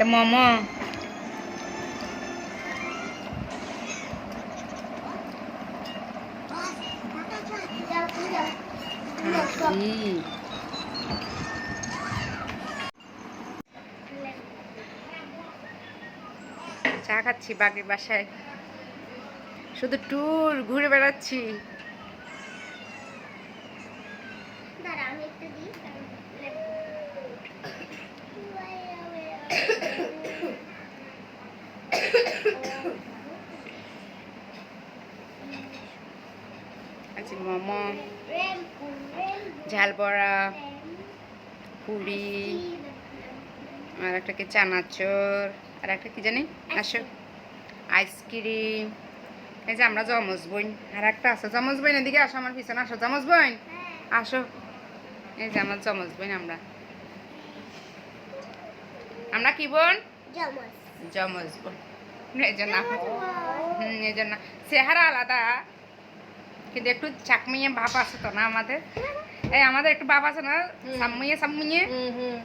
এটা মোমো ই। চা খাচ্ছি বাগির বাসায়। শুধু ট্যুর ঘুরে বেড়াচ্ছি। দাঁড়া আমি একটু দিই। আছে মোমো ঝাল বড়া পুরি আর একটা কি চানাচুর আর একটা কি জানি? আসো। আইসক্রিম এই যে আমরা জমজ বোন আর একটা আছে। জমজ বোন এদিকে আসো আমার পিছনে। আসো জমজ বোন। আসো। এই যে আমার জমজ বোন আমরা। আমরা কি বোন? জমজ। বোন। এই জন্য হুম এই জন্য চেহারা আলাদা। কিন্তু একটু চাকমিয়ে ভাব আছে তো না আমাদের? এই আমাদের একটু ভাব আছে না? সাম্মুয়ে সাম্মুয়ে হুম হুম।